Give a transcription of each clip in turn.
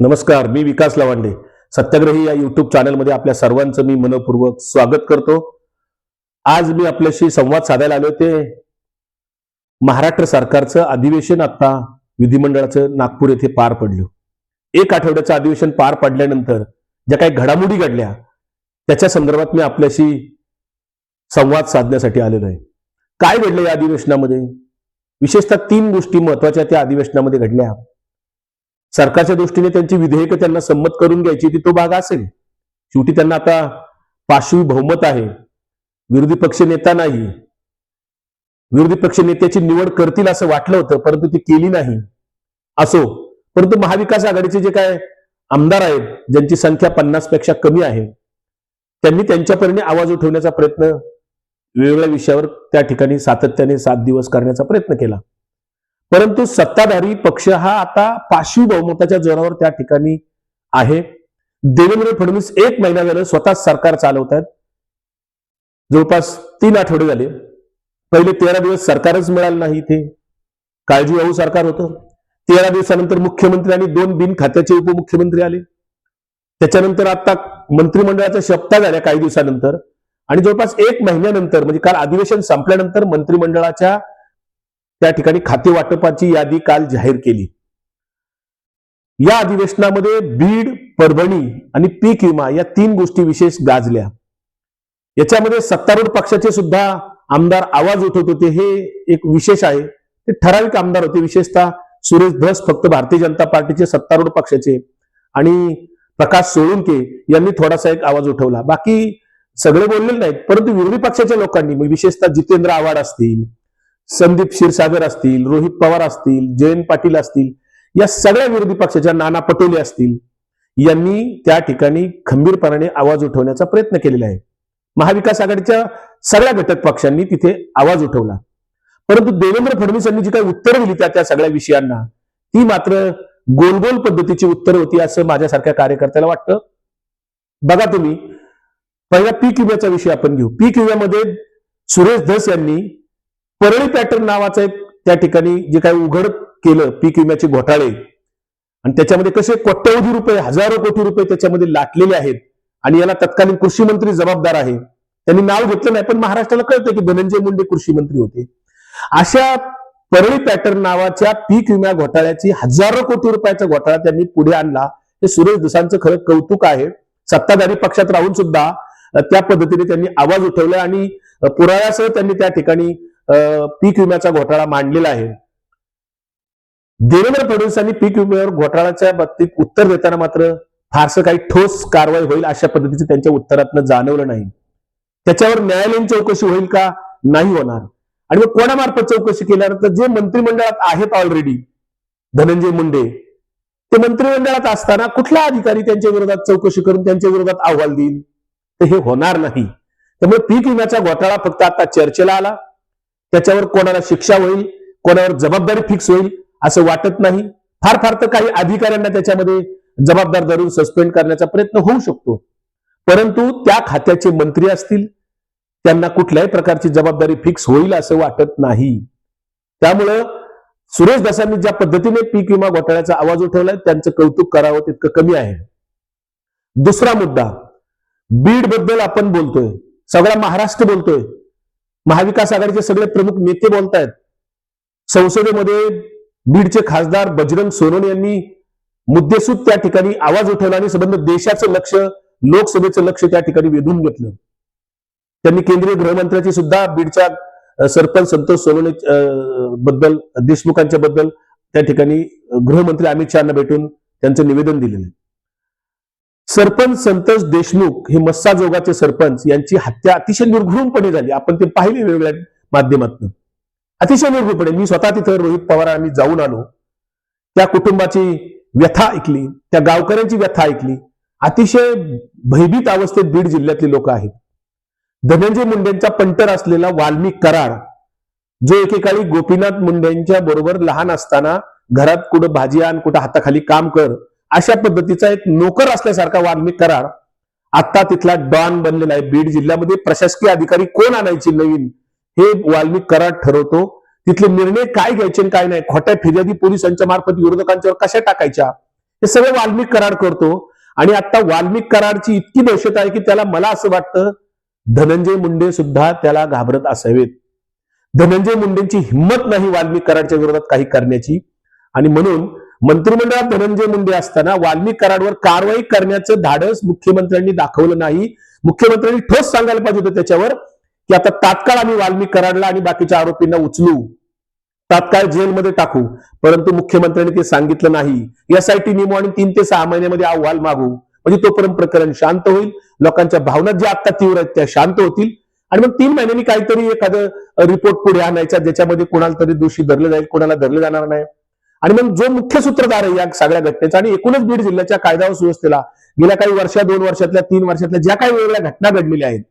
नमस्कार मी विकास लवांडे. सत्याग्रही या युट्यूब चॅनलमध्ये आपल्या सर्वांचं मी मनपूर्वक स्वागत करतो. आज मी आपल्याशी संवाद साधायला आलो ते महाराष्ट्र सरकारचं अधिवेशन आता विधिमंडळाचं नागपूर येथे पार पडलं. एक आठवड्याचं अधिवेशन पार पडल्यानंतर ज्या काही घडामोडी घडल्या त्याच्या संदर्भात मी आपल्याशी संवाद साधण्यासाठी आलेलो आहे. काय घडलं या अधिवेशनामध्ये? विशेषतः तीन गोष्टी महत्त्वाच्या त्या अधिवेशनामध्ये घडल्या. सरकारच्या दृष्टीने त्यांची विधेयकं त्यांना संमत करून घ्यायची ती तो भाग असेल. शेवटी त्यांना आता पाशवी बहुमत आहे. विरोधी पक्ष नेता नाही. विरोधी पक्ष नेत्याची निवड करतील असं वाटलं होतं परंतु ती केली नाही. असो परंतु महाविकास आघाडीचे जे काय आमदार आहेत ज्यांची संख्या पन्नासपेक्षा कमी आहे त्यांनी त्यांच्यापर्यंत आवाज उठवण्याचा प्रयत्न वेगवेगळ्या विषयावर त्या ठिकाणी सातत्याने सात दिवस करण्याचा प्रयत्न केला. परंतु सत्ताधारी पक्ष हा आता पाशवी बहुमताच्या जोरावर त्या ठिकाणी आहे. देवेंद्र फडणवीस एक महिना झालं स्वतः सरकार चालवत आहेत जवळपास तीन आठवडे झाले. पहिले तेरा दिवस सरकारच मिळालं नाही इथे. काळजीवाहू सरकार होतं. तेरा दिवसानंतर मुख्यमंत्री आणि दोन बिन खात्याचे उपमुख्यमंत्री आले. त्याच्यानंतर आता मंत्रिमंडळाचा शपथा झाल्या काही दिवसानंतर. आणि जवळपास एक महिन्यानंतर म्हणजे काल अधिवेशन संपल्यानंतर मंत्रिमंडळाच्या त्या ठिकाणी खाते वाटपाची यादी काल जाहीर केली. या अधिवेशनामध्ये बीड परभणी आणि पीक विमा या तीन गोष्टी विशेष गाजल्या. याच्यामध्ये सत्तारूढ पक्षाचे सुद्धा आमदार आवाज उठवत होते हे एक विशेष आहे. ते ठराविक आमदार होते विशेषतः सुरेश धस फक्त भारतीय जनता पार्टीचे सत्तारूढ पक्षाचे आणि प्रकाश सोळुंके यांनी थोडासा एक आवाज उठवला. बाकी सगळे बोललेले नाहीत परंतु विरोधी पक्षाच्या लोकांनी विशेषतः जितेंद्र आव्हाड असतील संदीप क्षीरसागर असतील रोहित पवार असतील जयंत पाटील असतील या सगळ्या विरोधी पक्षाच्या नाना पटोले असतील यांनी त्या ठिकाणी खंबीरपणाने आवाज उठवण्याचा प्रयत्न केलेला आहे. महाविकास आघाडीच्या सगळ्या घटक पक्षांनी तिथे आवाज उठवला. परंतु देवेंद्र फडणवीस यांनी जी काही उत्तरं दिली त्या त्या सगळ्या विषयांना ती मात्र गोलगोल पद्धतीची उत्तरं होती असं माझ्यासारख्या कार्यकर्त्याला वाटतं. बघा तुम्ही पहिला पीक विम्याचा विषय आपण घेऊ. पीक विम्यामध्ये सुरेश धस यांनी परळी पॅटर्न नावाचं एक त्या ठिकाणी जे काही उघड केलं पीक विम्याचे घोटाळे आणि त्याच्यामध्ये कसे कोट्यवधी रुपये हजारो कोटी रुपये त्याच्यामध्ये लाटलेले आहेत आणि याला तत्कालीन कृषी मंत्री जबाबदार आहे. त्यांनी नाव घेतलं नाही पण महाराष्ट्राला कळतं की धनंजय मुंडे कृषी मंत्री होते. अशा परळी पॅटर्न नावाच्या पीक विमा घोटाळ्याची हजारो कोटी रुपयाचा घोटाळा त्यांनी पुढे आणला. हे सुरेश दुसांचं खरं कौतुक आहे. सत्ताधारी पक्षात राहून सुद्धा त्या पद्धतीने त्यांनी आवाज उठवला आणि पुराव्यासह त्यांनी त्या ठिकाणी पीक विम्याचा घोटाळा मांडलेला आहे. देवेंद्र फडणवीसांनी पीक विम्यावर घोटाळ्याच्या बाबतीत उत्तर देताना मात्र फारसं काही ठोस कारवाई होईल अशा पद्धतीचं त्यांच्या उत्तरातनं जाणवलं नाही. त्याच्यावर न्यायालयीन चौकशी होईल का? नाही होणार. आणि मग कोणामार्फत चौकशी केल्यानंतर जे मंत्रिमंडळात आहेत ऑलरेडी धनंजय मुंडे ते मंत्रिमंडळात असताना कुठला अधिकारी त्यांच्या विरोधात चौकशी करून त्यांच्या विरोधात अहवाल देईल? तर हे होणार नाही. त्यामुळे पीक विम्याचा घोटाळा फक्त आता चर्चेला आला. त्याच्यावर कोणाला शिक्षा होईल कोणावर जबाबदारी फिक्स होईल असं वाटत नाही. फार फार तर काही अधिकाऱ्यांना त्याच्यामध्ये जबाबदार धरून सस्पेंड करण्याचा प्रयत्न होऊ शकतो. परंतु त्या खात्याचे मंत्री असतील त्यांना कुठल्याही प्रकारची जबाबदारी फिक्स होईल असं वाटत नाही. त्यामुळं सुरेश दासांनी ज्या पद्धतीने पीक विमा घोटाळ्याचा आवाज उठवलाय त्यांचं कौतुक करावं तितकं कमी आहे. दुसरा मुद्दा बीडबद्दल आपण बोलतोय. सगळा महाराष्ट्र बोलतोय. महाविकास आघाडीचे सगळे प्रमुख नेते बोलतायत. संसदेमध्ये बीडचे खासदार बजरंग सोनवणे यांनी मुद्देसूद त्या ठिकाणी आवाज उठवला आणि संबंध देशाचं लक्ष लोकसभेचं लक्ष त्या ठिकाणी वेधून घेतलं. त्यांनी केंद्रीय गृहमंत्र्याची सुद्धा बीडच्या सरपंच संतोष सोनवणे बद्दल देशमुखांच्या बद्दल त्या ठिकाणी गृहमंत्री अमित शहाना भेटून त्यांचं निवेदन दिलेलं सरपंच संतोष देशमुख हे मस्साजोगाचे सरपंच यांची हत्या अतिशय निर्घृणपणे झाली. आपण ते पाहिले वेगवेगळ्या माध्यमातून. अतिशय निर्घृणपणे. मी स्वतः तिथं रोहित पवार आम्ही जाऊन आलो. त्या कुटुंबाची व्यथा ऐकली. त्या गावकऱ्यांची व्यथा ऐकली. अतिशय भयभीत अवस्थेत बीड जिल्ह्यातली लोक आहेत. धनंजय मुंडेंचा पंटर असलेला वाल्मिक कराड जो एकेकाळी गोपीनाथ मुंडेंच्या बरोबर लहान असताना घरात कुठं भाजी आण कुठं हाताखाली काम कर अशा पद्धतीचा एक नोकर असल्यासारखा वाल्मिक कराड आता तिथला डॉन बनलेला आहे. बीड जिल्ह्यामध्ये प्रशासकीय अधिकारी कोण आणायचे नवीन हे वाल्मिक कराड ठरवतो. तिथले निर्णय काय घ्यायचे आणि काय नाही? खोट्या फिर्यादी पोलिसांच्या मार्फत विरोधकांच्यावर कशा टाकायच्या? हे सगळं वाल्मिक कराड करतो. आणि आता वाल्मिक कराडची इतकी दहशत आहे की त्याला मला असं वाटतं धनंजय मुंडे सुद्धा त्याला घाबरत असावेत. धनंजय मुंडेंची हिंमत नाही वाल्मिक कराडच्या विरोधात काही करण्याची. आणि म्हणून मंत्रिमंडळात धनंजय मुंडे असताना वाल्मिक कराडवर कारवाई करण्याचं धाडस मुख्यमंत्र्यांनी दाखवलं नाही. मुख्यमंत्र्यांनी ठोस सांगायला पाहिजे होतं त्याच्यावर की आता तात्काळ आम्ही वाल्मिक कराडला आणि बाकीच्या आरोपींना उचलू. तात्काळ जेलमध्ये टाकू. परंतु मुख्यमंत्र्यांनी ते सांगितलं नाही. एसआयटी नेमू आणि तीन ते सहा महिन्यामध्ये अहवाल मागू. म्हणजे तोपर्यंत प्रकरण शांत होईल. लोकांच्या भावना ज्या आता तीव्र आहेत त्या शांत होतील. आणि मग तीन महिन्यांनी काहीतरी एखादं रिपोर्ट पुढे आणायचा ज्याच्यामध्ये कोणाला तरी दोषी धरलं जाईल कोणाला धरलं जाणार नाही. आणि मग जो मुख्य सूत्रधार आहे या सगळ्या घटनेचा आणि एकूणच बीड जिल्ह्याच्या कायदा व सुव्यवस्थेला गेल्या काही वर्षा दोन वर्षातल्या तीन वर्षातल्या ज्या काही वेगवेगळ्या घटना घडलेल्या आहेत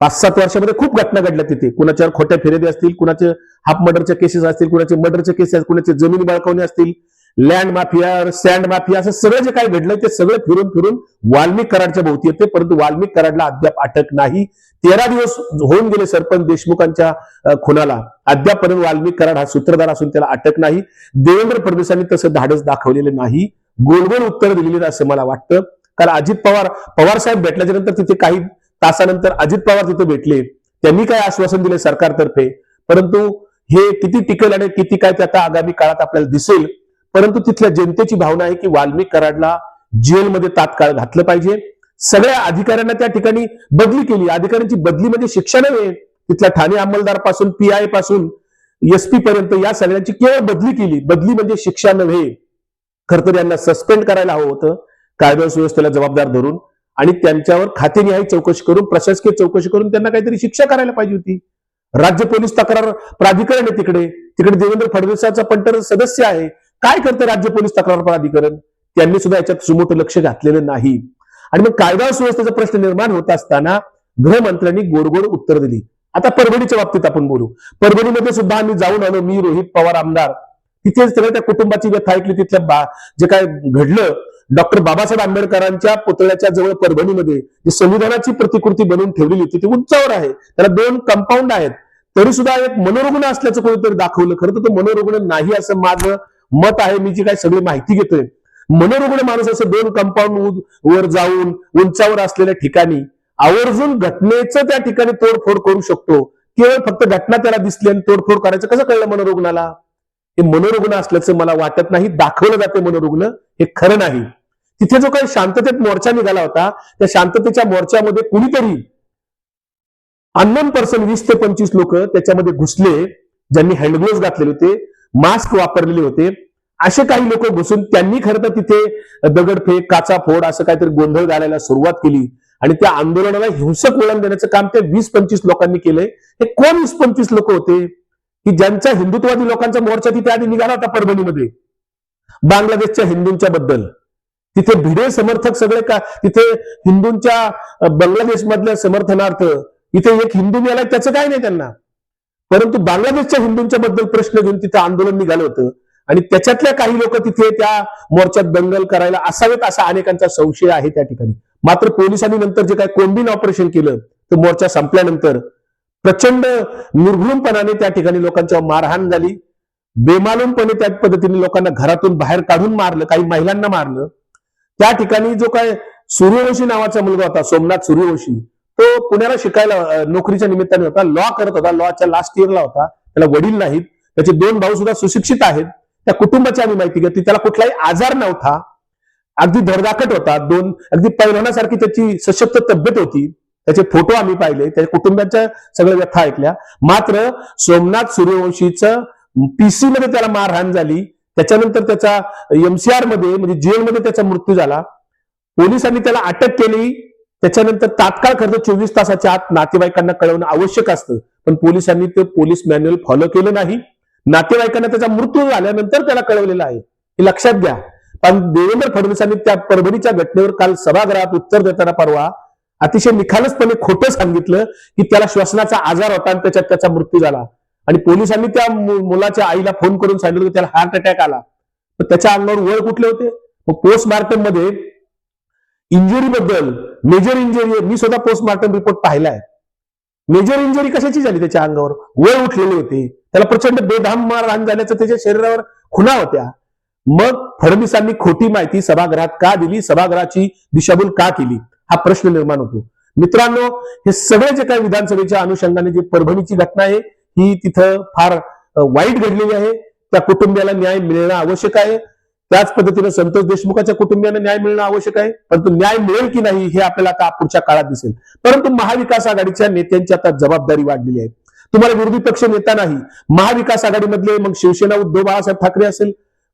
पाच सात वर्षामध्ये खूप घटना घडल्या तिथे. कुणाच्यावर खोट्या फिर्यादी असतील कुणाचे हाफ मर्डरच्या केसेस असतील कुणाचे मर्डरच्या केसेस कुणाचे जमीन बळकावणे असतील लँड माफिया सँड माफिया असं सगळं जे काही घडलं ते सगळं फिरून फिरून वाल्मिक कराडच्या भोवती येते. परंतु वाल्मिक कराडला अद्याप अटक नाही. तेरा दिवस होऊन गेले सरपंच देशमुखांच्या खुनाला. अद्यापपर्यंत वाल्मिक कराड हा सूत्रधार असून त्याला अटक नाही. देवेंद्र फडणवीसांनी तसं धाडस दाखवलेलं नाही. गोलगोल उत्तर दिलेली असं मला वाटतं. कारण अजित पवार पवार साहेब भेटल्याच्या नंतर तिथे काही तासानंतर अजित पवार तिथे भेटले. त्यांनी काय आश्वासन दिले सरकारतर्फे? परंतु हे किती टिकेल आणि किती काय ते आता आगामी काळात आपल्याला दिसेल परंतु तिथल्या जनतेची भावना आहे की वाल्मिक कराडला जेलमध्ये तात्काळ घातलं पाहिजे. सगळ्या अधिकाऱ्यांना त्या ठिकाणी बदली केली. अधिकाऱ्यांची बदली म्हणजे शिक्षा नव्हे तिथल्या ठाणे अंमलदारपासून पीआयपासून एसपी पर्यंत या सगळ्यांची केवळ बदली केली. बदली म्हणजे शिक्षा नव्हे. खर तर यांना सस्पेंड करायला हवं होतं. कायदा सुव्यवस्थेला जबाबदार धरून आणि त्यांच्यावर खातेनिहाय चौकशी करून प्रशासकीय चौकशी करून त्यांना काहीतरी शिक्षा करायला पाहिजे होती. राज्य पोलीस तक्रार प्राधिकरण आहे तिकडे. तिकडे देवेंद्र फडणवीसाचा पंटर सदस्य आहे. काय करतं राज्य पोलीस तक्रार प्राधिकरण त्यांनी सुद्धा याच्यात सुमोठं लक्ष घातलेलं नाही. आणि मग कायदा सुव्यवस्थेचा प्रश्न निर्माण होत असताना गृहमंत्र्यांनी गोडगोड उत्तर दिली. आता परभणीच्या बाबतीत आपण बोलू. परभणीमध्ये सुद्धा आम्ही जाऊन आलो मी रोहित पवार आमदार. तिथेच सगळ्या त्या कुटुंबाची व्यथा ऐकली तिथल्या बा जे काय घडलं डॉक्टर बाबासाहेब आंबेडकरांच्या पुतळ्याच्या जवळ परभणीमध्ये जी संविधानाची प्रतिकृती बनवून ठेवलेली होती ती उंचावर आहे. त्याला दोन कंपाऊंड आहेत. तरी सुद्धा एक मनोरुग्ण असल्याचं कोणीतरी दाखवलं. खरं तर तो मनोरुग्ण नाही असं माझं मत आहे मी जी काय सगळी माहिती घेतोय मनोरुग्ण माणूस असं दोन कंपाऊंड वर जाऊन उंचावर असलेल्या ठिकाणी आवर्जून घटनेचं त्या ठिकाणी तोडफोड करू शकतो. केवळ फक्त घटना त्याला दिसली आणि तोडफोड करायचं कसं कळलं मनोरुग्णाला? हे मनोरुग्ण असल्याचं मला वाटत नाही दाखवलं जाते मनोरुग्ण हे खरं नाही. तिथे जो काही शांततेत मोर्चा निघाला होता त्या शांततेच्या मोर्चामध्ये कुणीतरी अननोन पर्सन वीस ते पंचवीस लोक त्याच्यामध्ये घुसले ज्यांनी हँडग्लोव्ह घातलेले होते मास्क वापरलेले होते. असे काही लोक घुसून त्यांनी खरं तर तिथे दगडफेक काचा फोड असं काहीतरी गोंधळ घालायला सुरुवात केली. आणि त्या आंदोलनाला हिंसक वळण देण्याचं काम त्या वीस पंचवीस लोकांनी केलंय. हे कोण वीस पंचवीस लोक होते? की ज्यांचा हिंदुत्ववादी लोकांचा मोर्चा तिथे आधी निघाला होता परभणीमध्ये? बांगलादेशच्या हिंदूंच्या बद्दल. तिथे भिडे समर्थक सगळे का तिथे हिंदूंच्या बांगलादेश बांगलादेशमधल्या समर्थनार्थ इथे एक हिंदू मिळाला त्याचं काय नाही त्यांना. परंतु बांगलादेशच्या हिंदूंच्या बद्दल प्रश्न घेऊन तिथे आंदोलन निघालं होतं. आणि त्याच्यातल्या काही लोक तिथे त्या मोर्चात दंगल करायला असावेत असा अनेकांचा संशय आहे त्या ठिकाणी. मात्र पोलिसांनी नंतर जे काही कोंबिन ऑपरेशन केलं तर मोर्चा संपल्यानंतर प्रचंड निर्घृणपणाने त्या ठिकाणी लोकांच्या मारहाण झाली. बेमालूमपणे त्या पद्धतीने लोकांना घरातून बाहेर काढून मारलं काही महिलांना मारलं. त्या ठिकाणी जो काय सूर्यवंशी नावाचा मुलगा होता सोमनाथ सूर्यवंशी तो पुण्याला शिकायला नोकरीच्या निमित्ताने होता. लॉ करत होता. लॉच्या लास्ट इयरला होता. त्याला वडील नाहीत. त्याचे दोन भाऊ सुद्धा सुशिक्षित आहेत. त्या कुटुंबाची आम्ही माहिती घेतली. त्याला कुठलाही आजार नव्हता. अगदी धडधाकट होता. दोन अगदी पैलवानासारखी त्याची सशक्त तब्येत होती. त्याचे फोटो आम्ही पाहिले. त्याच्या कुटुंबाच्या सगळ्या व्यथा ऐकल्या. मात्र सोमनाथ सूर्यवंशीचं पीसी मध्ये त्याला मारहाण झाली. त्याच्यानंतर त्याचा एमसीआरमध्ये म्हणजे जेलमध्ये त्याचा मृत्यू झाला. पोलिसांनी त्याला अटक केली. त्याच्यानंतर तात्काळ खर्च चोवीस तासाच्या आत नातेवाईकांना कळवणं आवश्यक असतं. पण पोलिसांनी ते पोलीस मॅन्युअल फॉलो केलं नाही. नातेवाईकांना त्याचा मृत्यू झाल्यानंतर त्याला कळवलेलं आहे. हे लक्षात घ्या. पण देवेंद्र फडणवीसांनी त्या परभणीच्या घटनेवर काल सभागृहात उत्तर देताना परवा अतिशय निखालसपणे खोटं सांगितलं की त्याला श्वसनाचा आजार होता आणि त्याच्यात त्याचा मृत्यू झाला. आणि पोलिसांनी त्या मुलाच्या आईला फोन करून सांगितलं की त्याला हार्ट अटॅक आला. तर त्याच्या अंगावर वळ कुठले होते. मग पोस्टमार्टममध्ये इंजुरी बद्दल मेजर इंजुरी मी स्वतः पोस्टमार्टम रिपोर्ट पाहिलाय. मेजर इंजुरी कशाची झाली त्याच्या अंगावर? वळ उठलेली होती. त्याला प्रचंड बेधाम मारहाण झाल्याचं त्याच्या शरीरावर खुणा होत्या. मग फडणवीसांनी खोटी माहिती सभागृहात का दिली? सभागृहाची दिशाभूल का केली? हा प्रश्न निर्माण होतो. मित्रांनो हे सगळे जे काही विधानसभेच्या अनुषंगाने जी परभणीची घटना आहे ही तिथं फार वाईट घडलेली आहे. त्या कुटुंबियाला न्याय मिळणं आवश्यक आहे. त्याच पद्धतीनं संतोष देशमुखाच्या कुटुंबियांना न्याय मिळणं आवश्यक आहे. परंतु न्याय मिळेल की नाही हे आपल्याला आता पुढच्या काळात दिसेल. परंतु महाविकास आघाडीच्या नेत्यांची आता जबाबदारी वाढलेली आहे. तुम्हाला विरोधी पक्ष नेता नाही महाविकास आघाडीमधले मग शिवसेना उद्धव बाळासाहेब ठाकरे असेल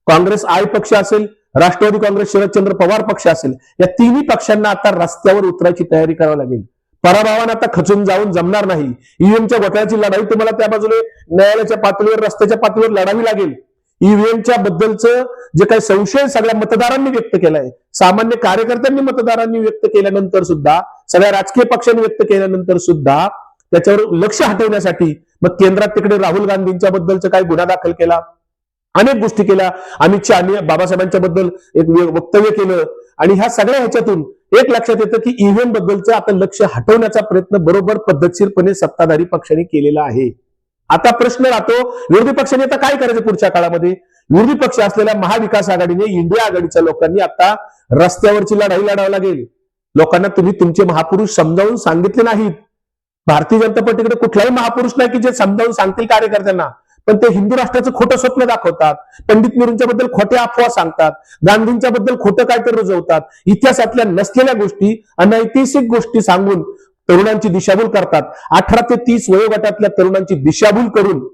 काँग्रेस आय पक्ष असेल राष्ट्रवादी काँग्रेस शरदचंद्र पवार पक्ष असेल या तिन्ही पक्षांना आता रस्त्यावर उतरायची तयारी करावी लागेल. पराभवानं आता खचून जाऊन जमणार नाही. ईव्हीएमच्या घोटाळ्याची लढाई तुम्हाला त्या बाजूने न्यायालयाच्या पातळीवर रस्त्याच्या पातळीवर लढावी लागेल. ईव्हीएमच्या बद्दलचं जे काही संशय सगळ्या मतदारांनी व्यक्त केलाय सामान्य कार्यकर्त्यांनी मतदारांनी व्यक्त केल्यानंतर सुद्धा सगळ्या राजकीय पक्षांनी व्यक्त केल्यानंतर सुद्धा त्याच्यावर लक्ष हटवण्यासाठी मग केंद्रात तिकडे राहुल गांधींच्या बद्दलचं काही गुन्हा दाखल केला. अनेक गोष्टी केल्या. अमित शहा बाबासाहेबांच्या बद्दल एक वक्तव्य केलं. आणि ह्या सगळ्या ह्याच्यातून एक लक्षात येतं की ईव्हीएम बद्दलचं आता लक्ष हटवण्याचा प्रयत्न बरोबर पद्धतशीरपणे सत्ताधारी पक्षाने केलेला आहे. आता प्रश्न राहतो विरोधी पक्षाने आता काय करायचं पुढच्या काळामध्ये? विरोधी पक्ष असलेल्या महाविकास आघाडीने इंडिया आघाडीच्या लोकांनी आता रस्त्यावरची लढाई लढावी लागेल. लोकांना तुम्ही तुमचे महापुरुष समजावून सांगितले नाहीत. भारतीय जनता पार्टीकडे कुठलाही महापुरुष नाही की जे समजावून सांगतील कार्यकर्त्यांना. पण ते हिंदू राष्ट्राचं खोटं स्वप्न दाखवतात. पंडित नेहरूंच्या बद्दल खोट्या अफवा सांगतात. गांधींच्या बद्दल खोटं काहीतरी रुजवतात. इतिहासातल्या नसलेल्या गोष्टी अनैतिहासिक गोष्टी सांगून तरुणांची दिशाभूल करतात. अठरा ते तीस वयोगटातल्या तरुणांची दिशाभूल करून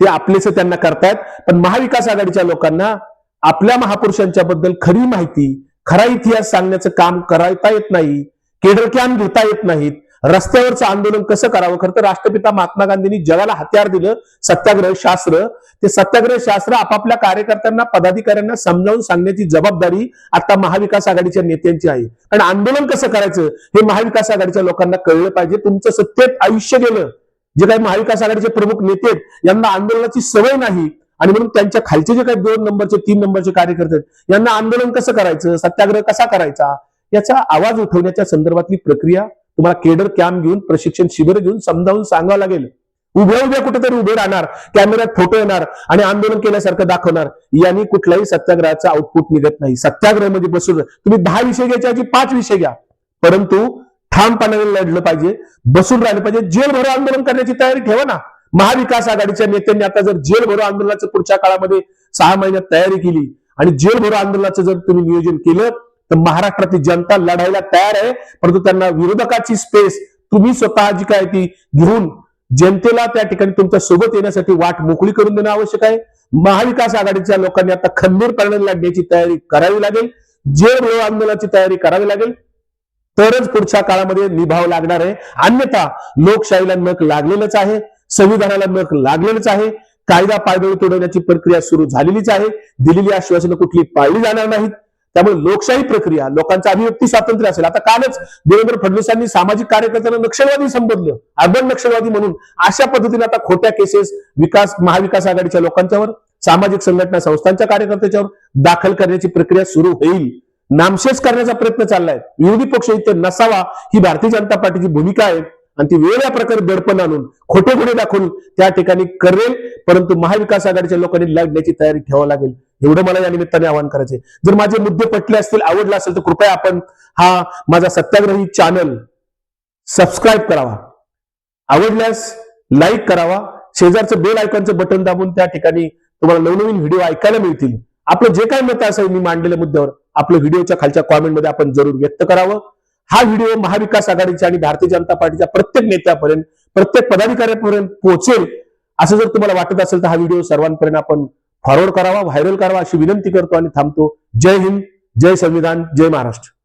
ते आपलेच त्यांना करतायत. पण महाविकास आघाडीच्या लोकांना आपल्या महापुरुषांच्या बद्दल खरी माहिती खरा इतिहास सांगण्याचं काम करता येत नाही. केडरक्यान घेता येत नाहीत. रस्त्यावरचं आंदोलन कसं करावं? खरं तर राष्ट्रपिता महात्मा गांधींनी जगाला हत्यार दिलं सत्याग्रह शास्त्र. ते सत्याग्रह शास्त्र आपापल्या कार्यकर्त्यांना पदाधिकाऱ्यांना समजावून सांगण्याची जबाबदारी आता महाविकास आघाडीच्या नेत्यांची आहे. कारण आंदोलन कसं करायचं हे महाविकास आघाडीच्या लोकांना कळलं पाहिजे. तुमचं सत्तेत आयुष्य गेलं. जे काही महाविकास आघाडीचे प्रमुख नेते आहेत, यांना आंदोलनाची सवय नाही. आणि म्हणून त्यांच्या खालचे जे काही दोन नंबरचे तीन नंबरचे कार्यकर्ते आहेत, यांना आंदोलन कसं करायचं? सत्याग्रह कसा करायचा? याचा आवाज उठवण्याच्या संदर्भातली प्रक्रिया तुम्हाला केडर कॅम्प घेऊन प्रशिक्षण शिबिर घेऊन समजावून सांगावं लागेल. उभ्या उभ्या कुठेतरी उभे राहणार. कॅमेऱ्यात फोटो येणार आणि आंदोलन केल्यासारखं दाखवणार. यांनी कुठल्याही सत्याग्रहाचा आउटपुट निघत नाही. सत्याग्रहमध्ये बसून तुम्ही दहा विषय घ्यायच्या आधी पाच विषय घ्या. परंतु ठामपणाने लढलं पाहिजे. बसून राहिलं पाहिजे. जेल भरो आंदोलन करण्याची तयारी ठेवा ना. महाविकास आघाडीच्या नेत्यांनी आता जर जेल भरो आंदोलनाचं पुढच्या काळामध्ये सहा महिन्यात तयारी केली आणि जेल भरो आंदोलनाचं जर तुम्ही नियोजन केलं तर महाराष्ट्रातली जनता लढायला तयार आहे. परंतु त्यांना विरोधकाची स्पेस तुम्ही स्वतः जी काय ती घेऊन जनतेला त्या ठिकाणी तुमच्यासोबत येण्यासाठी वाट मोकळी करून देणं आवश्यक आहे. महाविकास आघाडीच्या लोकांनी आता खंबीरपणे लढण्याची तयारी करावी लागेल. जे भरो आंदोलनाची तयारी करावी लागेल तरच पुढच्या काळामध्ये निभाव लागणार आहे. अन्यथा लोकशाहीला नख लागलेलंच आहे संविधानाला नख लागलेलंच आहे. कायदा पायदळी तोडवण्याची प्रक्रिया सुरू झालेलीच आहे. दिलेली आश्वासनं कुठली पाळली जाणार नाहीत. त्यामुळे लोकशाही प्रक्रिया लोकांचं अभिव्यक्ती स्वातंत्र्य असेल. आता कालच देवेंद्र फडणवीसांनी सामाजिक कार्यकर्त्यांना नक्षलवादी संबोधलं अर्बन नक्षलवादी म्हणून. अशा पद्धतीने आता खोट्या केसेस विकास महाविकास आघाडीच्या लोकांच्यावर सामाजिक संघटना संस्थांच्या कार्यकर्त्याच्यावर दाखल करण्याची प्रक्रिया सुरू होईल. नामशेष करण्याचा प्रयत्न चाललाय. विरोधी पक्ष इथे नसावा ही भारतीय जनता पार्टीची भूमिका आहे. आणि ती वेगळ्या प्रकारे दडपण आणून खोटे खोटे दाखवून त्या ठिकाणी करेल. परंतु महाविकास आघाडीच्या लोकांनी लढण्याची तयारी ठेवावी लागेल. एवढं मला या निमित्ताने आवाहन करायचे जर माझे मुद्दे पटले असतील आवडला असेल तर कृपया आपण हा माझा सत्याग्रही चॅनल सबस्क्राईब करावा. आवडल्यास लाईक करावा. शेजारचं बेल आयकॉनचं बटन दाबून त्या ठिकाणी तुम्हाला नवनवीन व्हिडिओ ऐकायला मिळतील. आपलं जे काय मत असेल मी मांडलेल्या मुद्द्यावर आपलं व्हिडिओच्या खालच्या कॉमेंटमध्ये आपण जरूर व्यक्त करावं. हा व्हिडिओ महाविकास आघाडीच्या आणि भारतीय जनता पार्टीच्या प्रत्येक नेत्यापर्यंत प्रत्येक पदाधिकाऱ्यापर्यंत पोहोचेल असं जर तुम्हाला वाटत असेल तर हा व्हिडिओ सर्वांपर्यंत आपण फॉरवर्ड करावा व्हायरल करावा अशी विनंती करतो आणि थांबतो. जय हिंद जय संविधान जय महाराष्ट्र.